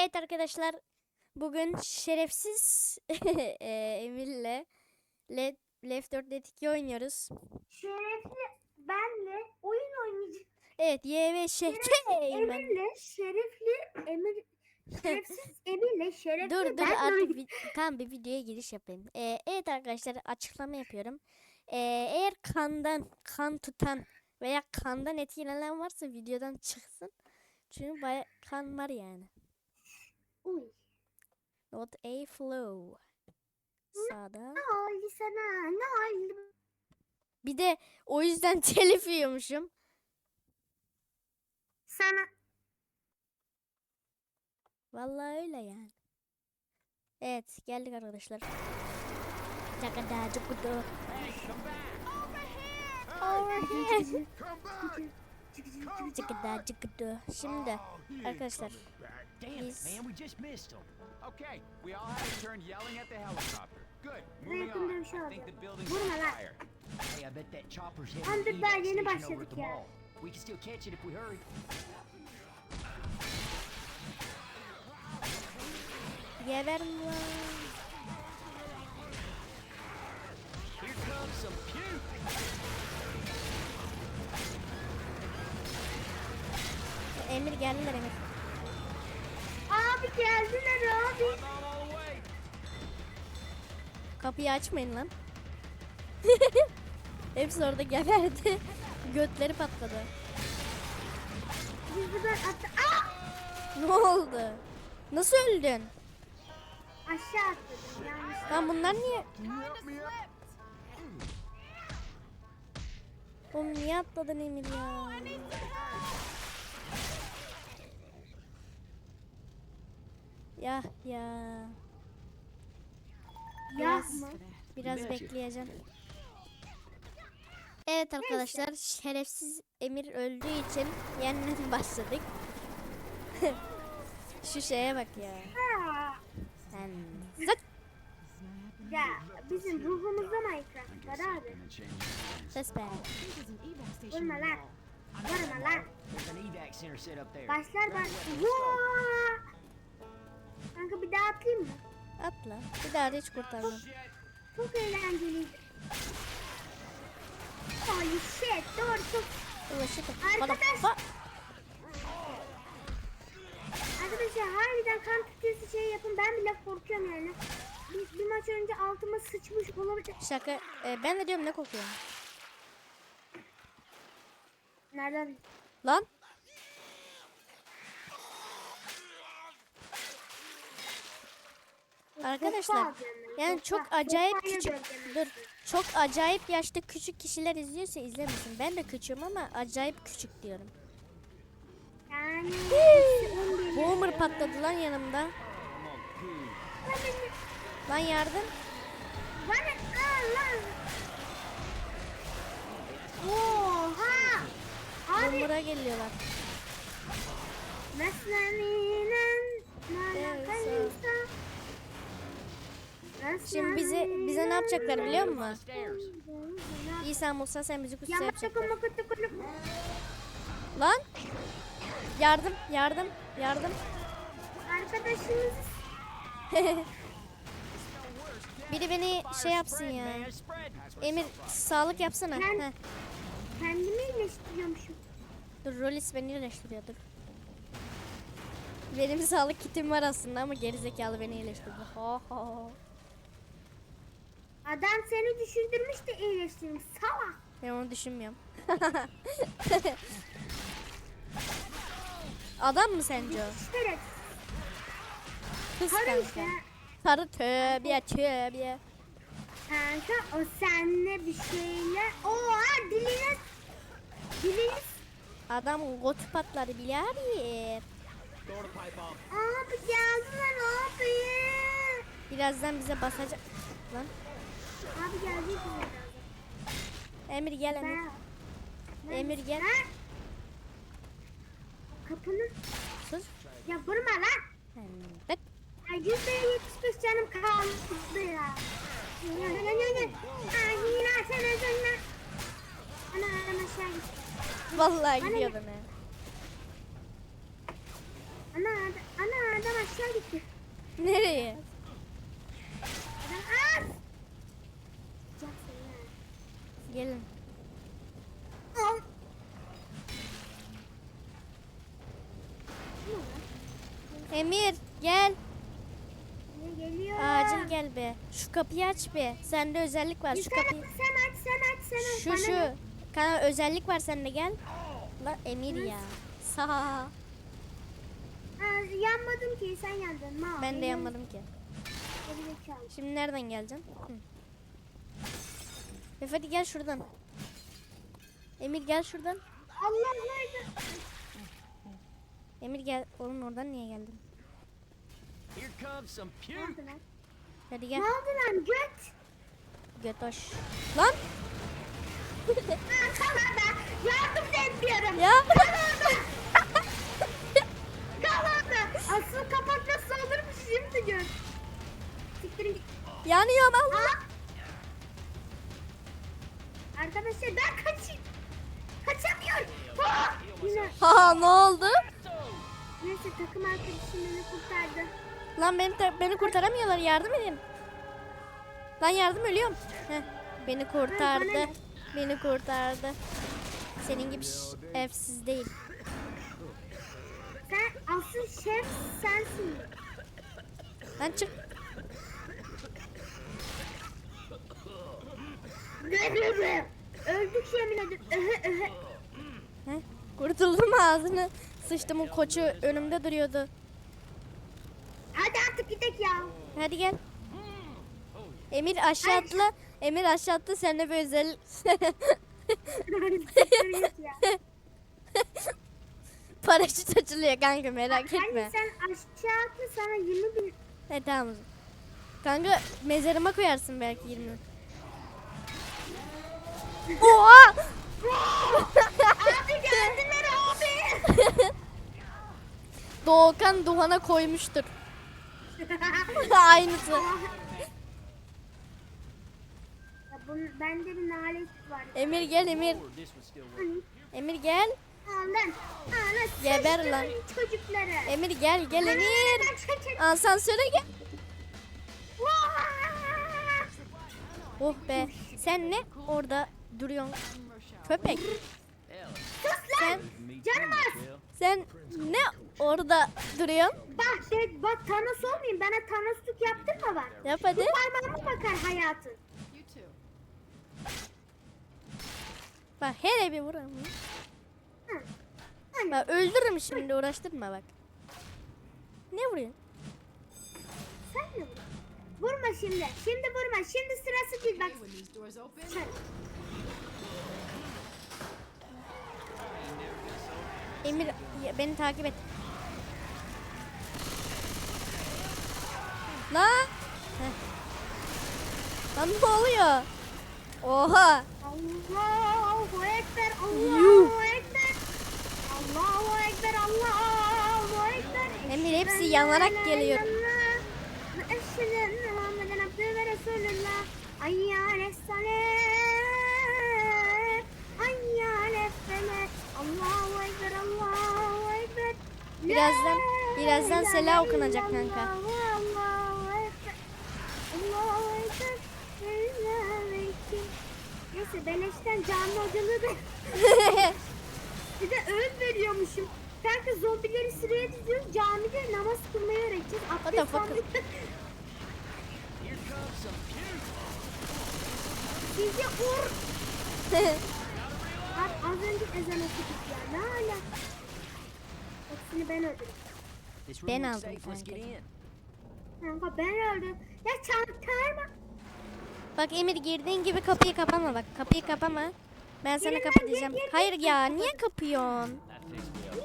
Evet arkadaşlar bugün şerefsiz Emir'le Le Left 4 Dead 2 oynuyoruz. Şerefli benle oyun oynayacağım. Evet Y ve Şehke. Emir'le şerefli Emir şerefsiz Emir'le şerefli Dur dur ben artık vi- tamam bir videoya giriş yapayım. Eee, evet arkadaşlar açıklama yapıyorum. Eee, eğer kandan kan tutan veya kandan etkilenen varsa videodan çıksın. Çünkü baya kan var yani. Uy. Not a flow. Sağda. Ne oldu sana? Ne oldu? Bir de o yüzden telif yiyormuşum. Sana Vallahi öyle yani. Evet geldik arkadaşlar. Cakada cukudu. Overhead. Cakada cukudu. Şimdi arkadaşlar Damn it, man, we just missed him. Okay, we all had a turn yelling at the helicopter. Good. Moving on. I think the building's Vurma on fire. Hey, I bet that chopper's Lan headed to the daha evac yeni station over at the mall. We can still catch it if we hurry. geber lan. Here comes some puke. Emir geldiler Emir. Geldiler abi. Kapıyı açmayın lan. Hepsi orada geberdi. Götleri patladı. Biz buradan attı. Aa! Ne oldu? Nasıl öldün? Aşağı atladım yanlış. Lan bunlar niye? Oğlum niye atladın Emir ya? Ya ya. Biraz, biraz bekleyeceğim. Evet arkadaşlar şerefsiz Emir öldüğü için yeniden başladık. Şu şeye bak ya. Sen zık Ya bizim ruhumuzda Minecraft var abi. ses be. Vurma lan. Vurma lan. There. Başlar Kanka bir daha atlayayım mı? Atla. Bir daha da hiç kurtarmam. Çok eğlenceliydi. Holy shit. Doğru çok. Ulaşık. Arkadaş- Bak. Arkadaşlar harbiden kan tutuyorsa şey yapın. Ben bile korkuyorum yani. Bir, bir maç önce altıma sıçmış olabilir. Şaka. e, ben de diyorum ne kokuyor? Nereden? Lan. Arkadaşlar yani çok acayip küçük dur çok acayip yaşta küçük kişiler izliyorsa izlemesin. Ben de küçüğüm ama acayip küçük diyorum. Yani. Boomer patladı lan yanımda. Lan yardım. Oha. Boomer'a geliyorlar. Mesleninen Şimdi bizi bize ne yapacaklar biliyor musun? İsa Musa sen bizi kutsa yapacaklar. Lan. Yardım yardım yardım. Arkadaşımız Biri beni şey yapsın ya. Emir sağlık yapsana. Ben- Heh. kendimi iyileştiriyormuşum. Dur Rolis beni iyileştiriyor dur. Benim sağlık kitim var aslında ama gerizekalı beni iyileştirdi. Ha ha. Adam seni düşürdürmüş de iyileştirmiş. Salak. Ben onu düşünmüyorum. Adam mı sence o? Şeref. Kız Karı kanka. işte. Karı tövbe tövbe. Kanka o seninle bir şeyler. Oha diline. Dilini. Adam gotu patladı birader. Abi geldiler abi. Birazdan bize basacak. Lan Abi geldi bize. Emir gel Emir. Ben. Emir gel. Ha? Kapını. Sus. Ya vurma lan. Tık. Ya yüzde yetmiş canım kaldı ya. Ya, ya, ya, ya. Ay, yine sen özünle. Ana adam aşağı gitti. Vallahi gidiyordum ha. Ana, ana adam aşağı gitti. Nereye? Adam az. Yapacaksın ha. Gelin. Emir gel. Geliyor? Acil gel be. Şu kapıyı aç be. Sende özellik var. Şu Yukarı kapıyı. sen aç sen aç sen aç. Şu Bana şu. ne? Kana özellik var sende gel. La Emir ya. Sağ. Aa, yanmadım ki sen yandın. Ma, Ben de yanmadım ki. Şimdi nereden geleceksin? Hı. Efe hadi gel şuradan. Emir gel şuradan. Allah nerede? Emir gel. Oğlum oradan niye geldin? Here comes some Ne puke. lan? Hadi Ne gel. oldu lan göt? Götoş. Lan. Aa, tamam ben yardım da etmiyorum. ya. Kal orada. Asıl kapak nasıl olurmuş şimdi gör. Siktirin git. Yanıyorum Allah. Aa! Arkadaşlar ben kaçayım. Kaçamıyorum. Yine Ha ne oldu? neyse takım arkadaşım beni kurtardı. Lan beni, te- beni kurtaramıyorlar. Yardım edin. Lan yardım ölüyorum. Heh, beni kurtardı. Beni kurtardı. Senin gibi ş- evsiz değil. Sen asıl şef sensin. Lan çık. Öldük yemin ederim. Kurtuldum ağzını. Sıçtımın koçu önümde duruyordu. Hadi artık gidelim ya. Hadi gel. Emir aşağı atla. Emir aşağı atla. Seninle bir özel... Paraşüt açılıyor kanka merak etme. Hani sen aşağı atla sana 20 bin. E tamam. o zaman. Kanka mezarıma koyarsın belki 20. Oha! Abi geldiler abi. Doğukan Doğan'a koymuştur. Aynısı. ya bunun, bende bir nalet var. Emir gel Emir. Emir gel. Alan. Alan. Geber lan. Çocukları. Emir gel gel Emir. Asansöre gel. Oh be. Sen ne orada duruyorsun? Köpek. Sus Sen lan. Canım az. Well, sen ne orada duruyorsun? Bak şey, bak Thanos olmayayım. Bana Thanos'luk yaptırma bak. Yap hadi. Parmağıma bakar hayatın. Bak hele bir vuralım. Hı. Hani Bak öldürürüm şimdi uğraştırma bak. Ne vuruyorsun? sen mi vur? Vurma şimdi. Şimdi vurma. Şimdi sırası değil bak. Sen. Emir beni takip et. La. Heh. Lan ne oluyor? Oha. Allahu Ekber. Allahu Ekber. Allahu Ekber. Allahu Ekber. Emir, hepsi yanarak geliyor. eşhedü enne Muhammeden abdühü ve resulullah. Hayyâle salâh. Hayyâle felâh. Allahu Ekber. Allahu Ekber. La Birazdan- birazdan Sela okunacak kanka. Neyse beleşten canlı hocalığı da bir de öğün veriyormuşum. Kanka zombileri sıraya diziyoruz. Camide namaz kılmayı öğreteceğiz. Abdest puke. Sizce vur. Abi az önce ezan okuduk ya. Ne ala? Hepsini ben öldürdüm. Ben aldım kanka. ben öldüm. Ya çarptırma. bak Emir girdiğin gibi kapıyı kapama bak. Kapıyı kapama. Ben sana Girin lan, kapı gir, diyeceğim. gir, gir. Hayır ya niye kapıyorsun?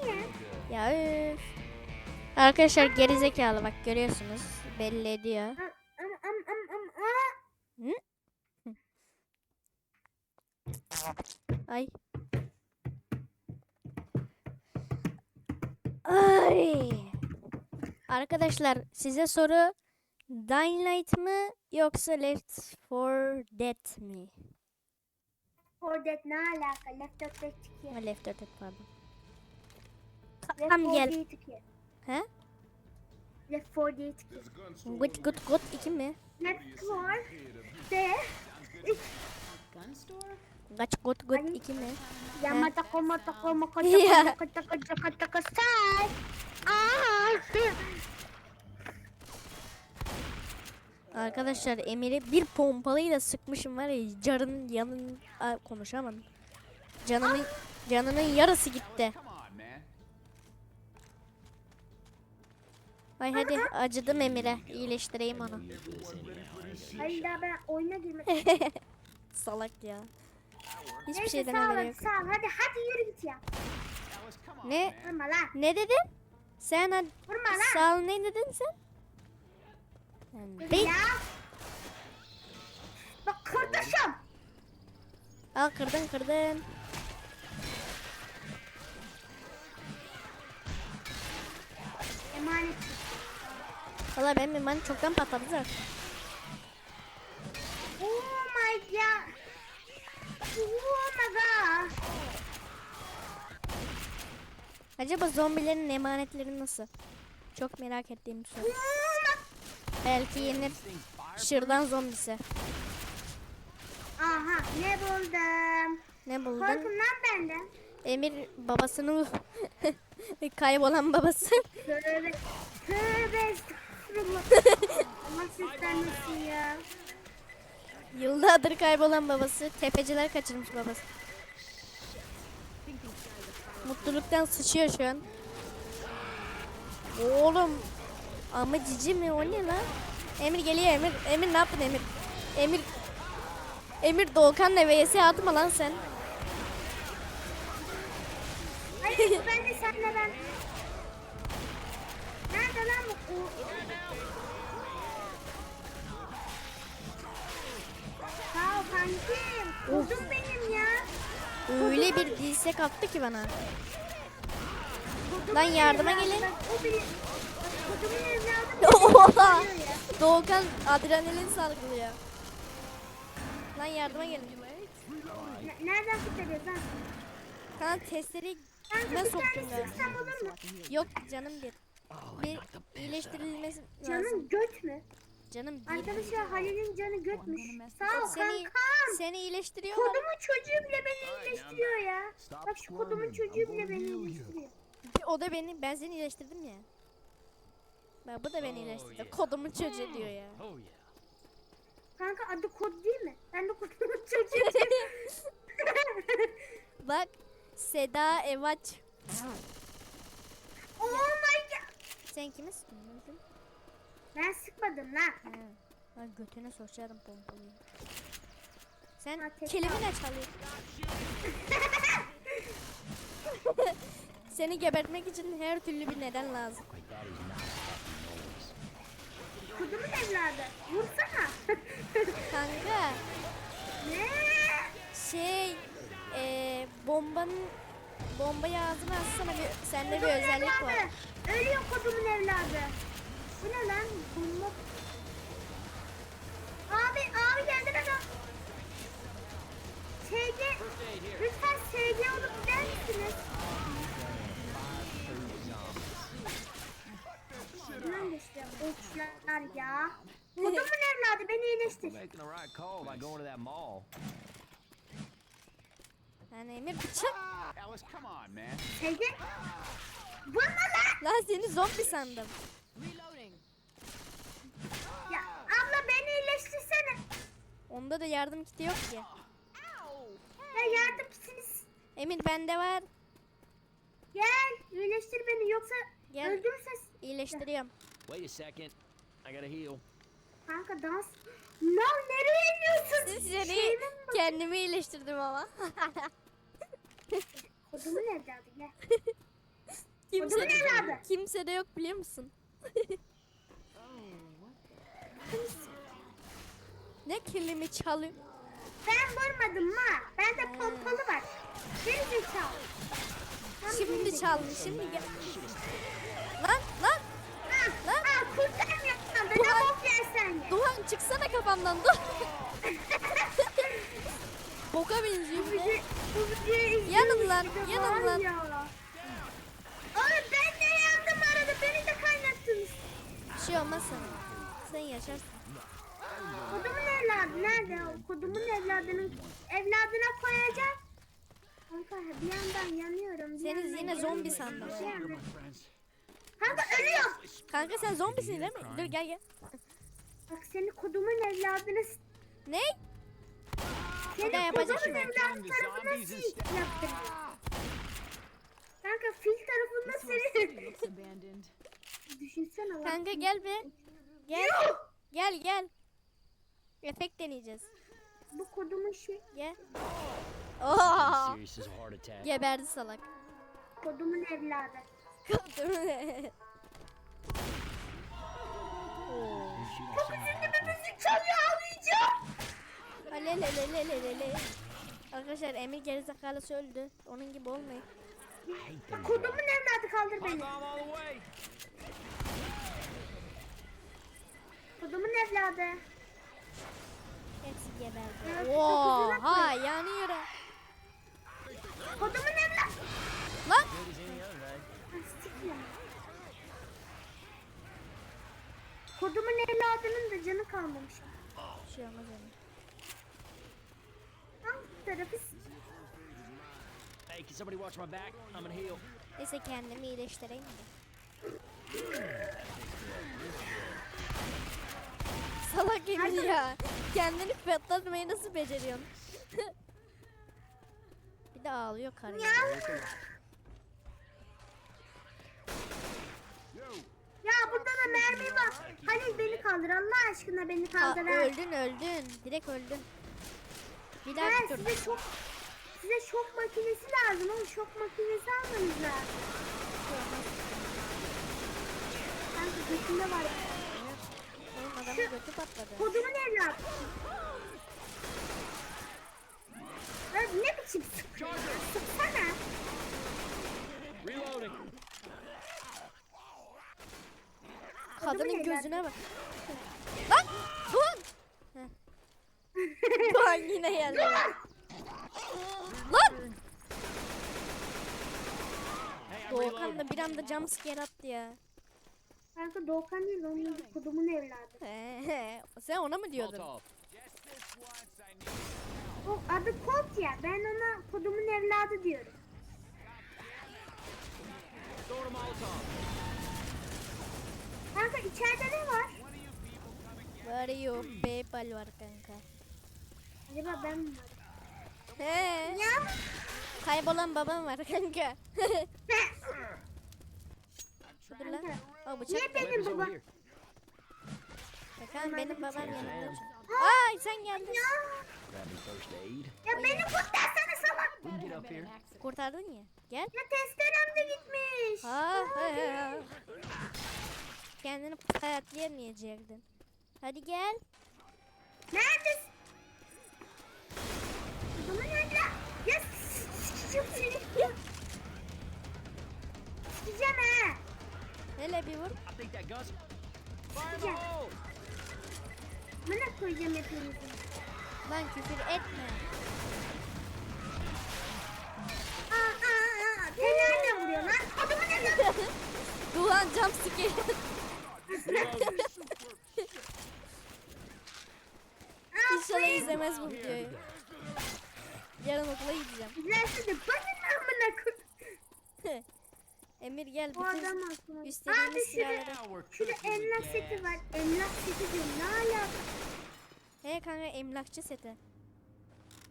Niye? Ya üf. Arkadaşlar gerizekalı bak görüyorsunuz. Belli ediyor. Am am am am am. Aa! Ay. Ay. Arkadaşlar size soru Dying Light mı yoksa Left 4 Dead mi? Orada ne alaka? Left 4 5 2. Ha, Left 4 Dead pardon. 4 gel. 1 2. He? Left 4 Dead 2. Good good good 2 mi? Left 4 Dead Gun store? Kaç good good 2 mi? Yamata koma takoma kota Ya. kota kota kota kota kota say. Aa. Arkadaşlar Emir'i bir pompalıyla sıkmışım var ya carın yanın Aa, konuşamadım. Canımın canının yarısı gitti. Ay hadi acıdım Emir'e. İyileştireyim onu. Hayır daha ben oyuna girmek. Salak ya. Hiçbir haberi hadi yok. sağ ol. Hadi hadi yürü git ya. Ne? Vurma lan. Ne dedin? Sen hadi Vurma lan. sağ ol ne dedin sen? Ben değil. Ya. Bak kardeşim. Al kırdın kırdın. Emanet. Valla benim iman çoktan patladı zaten. Oh my god. Oh my god. Acaba zombilerin emanetleri nasıl? Çok merak ettiğim bir soru. Belki yenir şırdan zombisi. Aha ne buldum. Ne buldun? Korkun lan benden. Emir babasını kaybolan babası. Tövbe. Tövbe estağfurullah. Allah süslenmesin ya. Yıllardır kaybolan babası. Tepeciler kaçırmış babası. Mutluluktan sıçıyor şu an. Oğlum. Ama cici mi o ne lan? Emir geliyor Emir. Emir ne yaptın Emir? Emir. Emir Doğukan'la vs atma lan sen. Hayır ben de senle ben. Nerede lan bu? Kankim. Kuzum benim ya. Öyle bir dirsek attı ki bana. Lan yardıma gelin. Oha! Doğukan adrenalin salgılıyor. Lan yardıma gelin. Ne- Nereden tutuyoruz lan? Kan testereyi Kanka ne bir soktun tane be? sıksam olur mu? Yok canım bir. Bir iyileştirilmesi lazım. Canın göt mü? Canım. Arkadaşlar Halil'in canı götmüş. Sağ ol Seni, kankam. seni iyileştiriyorlar. Kodumun çocuğu bile beni iyileştiriyor ya. Bak şu kodumun çocuğu bile beni iyileştiriyor. O da beni, ben seni iyileştirdim ya. Bak bu da beni iyileştirdi. Kodumun çocuğu diyor ya. Oh. Kanka adı kod değil mi? Ben de kodumun çocuğu diyorum. Bak Seda Evaç. oh my god. Sen kimi? Ben sıkmadım lan. Ha. Ay götüne sokacağım pompalıyı. Sen Ha, tek kelime ne çalıyorsun? Seni gebertmek için her türlü bir neden lazım. Kodumun evladı. Vursana. Kanka ne? şey eee bombanın bombayı ağzına atsana bir sende bir Kodumun özellik var. evladı. Ölüyor kodumun evladı. Bu ne lan? Bomba. Abi abi geldi adam. SG. Lütfen SG olup gider misiniz? Lan işte uçlar ya. Kodumun evladı beni iyileştir. Making the right call by going to that mall. Yani Emir bıçak. Man. SG. Vurma lan. Lan seni zombi sandım. Beni iyileştirsene. Onda da yardım kiti yok ki. Ya yardım mısınız? Emir bende var. Gel iyileştir beni yoksa Gel. öldürürsen. İyileştiriyorum. Wait a second. I gotta heal. Kanka dans. Lan nereye iniyorsun? Seni kendimi iyileştirdim ama. Kodumun evladı gel. kimse, evladı. kimse de yok biliyor musun? ne kilimi çalıyor? Ben vurmadım ma. Bende pompalı var. Zekalı. Lan geri Şimdi çaldı şimdi gel. Lan lan Ah, Lan. ah, kurtarmıyorum. Ben de bok yersen ye. Duhan çıksana kafamdan dur. Boka benziyor Bu bir de. videoyu- bu videoyu izliyorum Yanın lan, yanın lan. Oğlum ben de yandım arada. Beni de kaynattınız. olmaz sana. Sen yaşarsın. Kodumun evladı nerede? Kodumun evladının evladına koyacak. Kanka bir yandan yanıyorum. Bir Seni yandan yine zombi sandım. Bir yandan- Kanka ölüyorum. Kanka sen zombisin değil mi? Dur gel gel. Bak seni kodumun evladına s- Ne? seni yapacak şimdi. evladı tarafına s- yaptım. Kanka fil tarafında seni düşünsene bak. Kanka gel be. Gel. Gel gel. Efekt deneyeceğiz. Bu kodumun şey Gel. Oha! Serious as a heart attack. Geberdi salak. kodumun evladı. Çalıyor ağlayacağım. Alelelelelelele. Arkadaşlar Emir gerizekalısı öldü. Onun gibi olmayın. I hate Kodumun evladı kaldır beni. Kodumun evladı. Hepsi geberdi. Oha yanıyorum. Kodumun evladı. Lan. Kodumun evladının da canı kalmamış. Şey olmaz Emir. Hangi tarafı Hey, can somebody watch my back? I'm gonna heal. Neyse kendimi iyileştireyim de. Salak Emir ya. Kendini patlatmayı nasıl beceriyorsun? bir de ağlıyor karı. ya. Ya burada da mermi var. Halil beni kaldır Allah aşkına beni Aa, kaldır. ha. öldün öldün. Direkt öldün. Bir daha Ben dur. size şok size şok makinesi lazım oğlum şok makinesi almanız lazım. Kanka götünde var. Adamın götü patladı. Kodumun evlat. Ya ne biçim sıkıyor? Sıksana. Reloading. Kadının gözüne bak. Lan! Heh. Doğan yine geldi. Lan! Doğukan da bir anda jumpscare attı ya. Kanka Doğukan değil onun kodumun evladı. Sen ona mı diyordun? O adı Colt ya. Ben ona kodumun evladı diyorum. Molotov. Kanka içeride ne var? Var you PayPal var kanka. Acaba ben mi varım? He. Ya. Kaybolan babam var kanka. Dur lan. Aa bıçak. Niye benim here. Bakalım benim babam yanında. Ha? Ay sen geldin. Ya. Beni kurtarsana salak. Kurtardın ya. Gel. Ya testerem de gitmiş. Ha, ha, ha. Kendini payatleyemeyecektin. Hadi gel. Neredesin? Kodumun evladı. Ya sikeceğim seni. Sikeceğim ha. Hele bir vur. Hole. Bana koyacağım hepinizi. Lan küfür etme. Aa aa aa. Fenerle vuruyor lan. Kodumun evladı. Duhan jumpscare. Aa, İnşallah izlemez bu videoyu. Yarın okula gideceğim. İzlerse de bana. Emir gel Bu adam bütün üstlerimiz Abi silahları. We're şurada emlak seti var. Emlak seti diyorum. Ne alaka? He kanka emlakçı seti.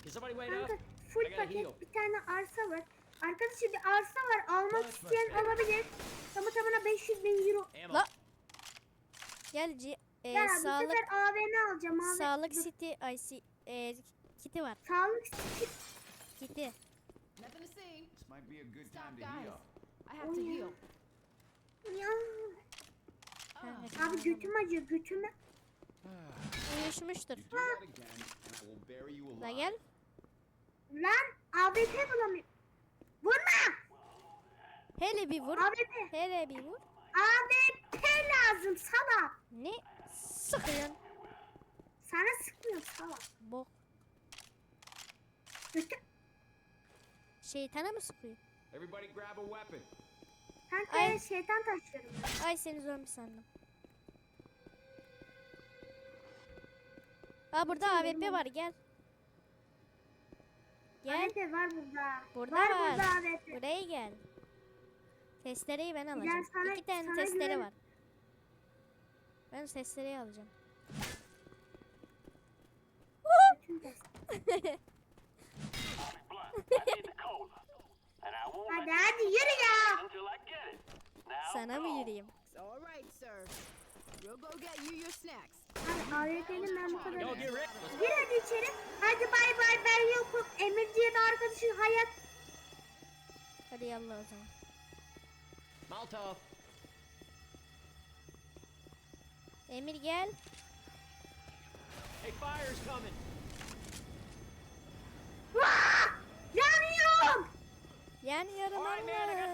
Can somebody wait up? Kanka full I gotta heal. paket bir tane arsa var. Arkadaşlar bir arsa var. Almak isteyen alabilir. Tamı tamına 500 bin euro. Ammo. La. Gel C e, Ya bu sağlık sefer AVM alacağım abi. sağlık Dur, city ay si, e, kiti var. Sağlık siti. Kiti. Nothing to see. This might be a good Stop, time to guys. heal. I have to heal. Ya. Abi götüm acıyor götüme. uyuşmuştur. La gel. Lan AWP bulamıyorum. Vurma. Hele bir vur. AWP. Hele bir vur. AWP lazım salak. Ne sıkıyorsun? Sana sıkmıyor salak. Bok. Götü. Şeytana mı sıkıyor? Everybody grab a weapon. Kanka Ay. şeytan taşlarım. Ay seni zombi sandım. Aa burada Sanırım AWP var gel. Gel. AWP var burada. Burada var. var. Burada AWP. Buraya gel. Testereyi ben alacağım. Ya sana, İki tane sana testere güven... var. Ben testereyi alacağım. Hadi sana mı yürüyeyim? All right, sir. We'll go get you your snacks. Abi AWP'nin ben bu kadar. Gir hadi içeri. Hadi bay bay ben yokum. Emir diye bir arkadaşın hayat. Hadi yallah o zaman. Molotov. Emir gel. Hey, fire's coming. Vaa! Yanıyorum. Yani yarın All right, man. I got the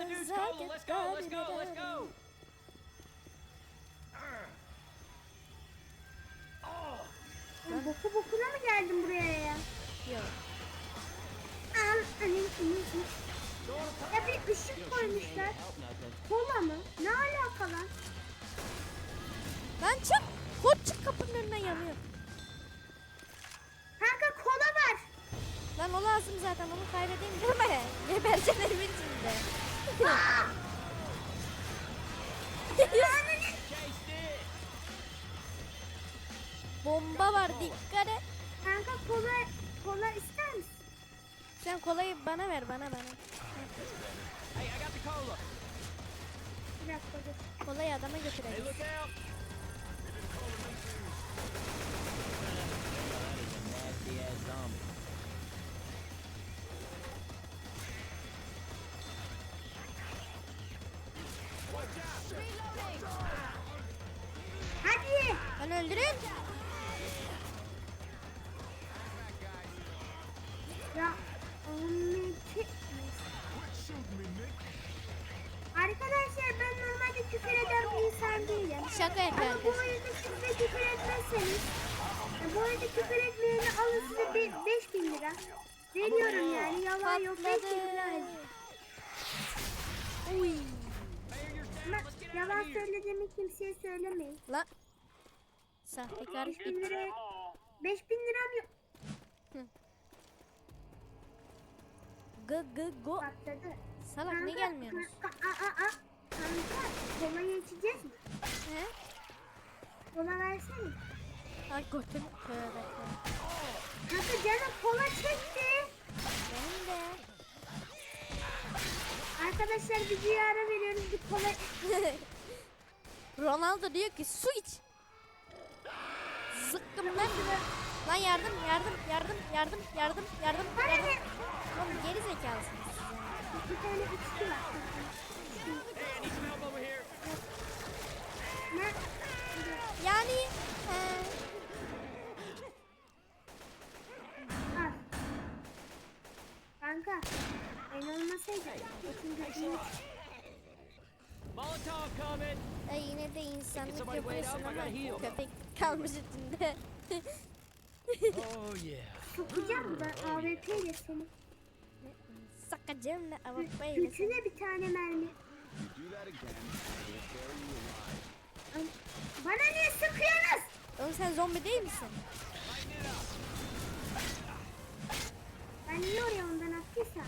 news cola. Let's go. Let's go. Let's go. Ben boku bokuna mı geldim buraya ya? Yok. Al, alayım. Ya bir ışık koymuşlar. Kola dikkat et. Kanka kola, kola ister misin? Sen kolayı bana ver bana bana. Hey, I got the cola. Bir dakika dur. Kolayı adama Hey, götürelim. Hadi. Lan öldürün. Şaka yapıyor Ama bu arkadaşlar. oyunda siz de küfür etmezseniz, ya bu oyunda küfür etmeyeni alın size be, 5000 lira. Veriyorum yani yalan yok 5000 lira. Patladı. Uy. Ama yalan söylediğimi kimseye söylemeyin. Lan. Sahtekar 5000 it. lira 5000 liram yok. Gı gı go. Patladı. Salak ne gelmiyorsunuz? Kanka, aa, aa, aa. Kanka kolayı içeceğiz mi? He? Kola versene. Ay götünü. Tövbe. Kanka canım kola çekti. Benim de. Arkadaşlar videoya ara veriyoruz bir kola. Ronaldo diyor ki su iç. Zıkkım lan. Yardım yardım yardım yardım yardım yardım yardım. Oğlum geri zekalısınız siz ya. Bir tane içki var. Hey, I need some help over here. Ne? Yani Al. Kanka. Ben olmasaydı. Bütün götünü Molotov coming. e, yine de insanlık yapıyorsun ama köpek kalmış içinde. Oh yeah. sokacağım ben AWP ile seni. Sakacağım ne Gö- avukayla. Götüne bir tane mermi. Bana niye sıkıyorsunuz? Oğlum sen zombi değil misin? Ben niye oraya ondan attıysam?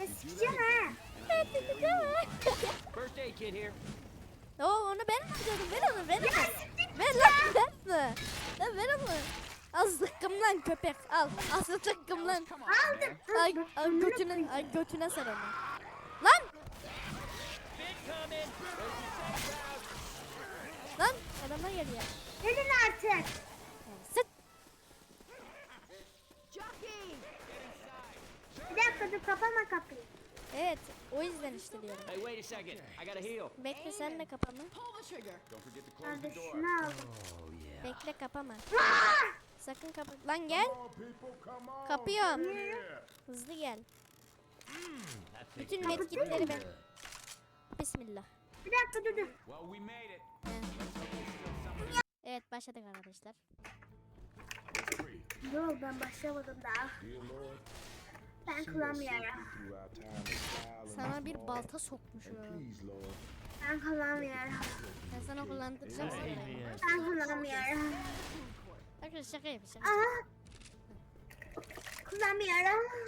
Ya sıkacağım ha. First aid kit here. Oo onu ben harcadım. Ver onu ver onu. Ver lan ver. Lan ver onu. Al zıkkım lan köpek. Al. Al zıkkım lan. Aldım. Ay, ay götüne, ay götüne sar onu. Lan! Adamlar geliyor. Gelin artık. Sıt! Jockey! Bir dakika dur kapama kapıyı. Evet, o yüzden işte diyorum. Hey, wait a second. I gotta heal. Bekle sen de kapama. Don't forget to close Ben the door. şunu aldım. Bekle kapama. Sakın kapa. Lan gel. Kapıyorum. Hızlı gel. That thing. Bütün medkitleri ben. Bismillah. Bir dakika dur dur. Well, we made it. Evet başladık arkadaşlar. Yok ben başlamadım daha. Ben kullanmıyorum. Sana bir balta sokmuşum. Ben kullanmıyorum. Ben sana kullandıracağım sonra. Ben kullanmıyorum. Arkadaşlar şaka şaka. Aa. Kullanmıyorum.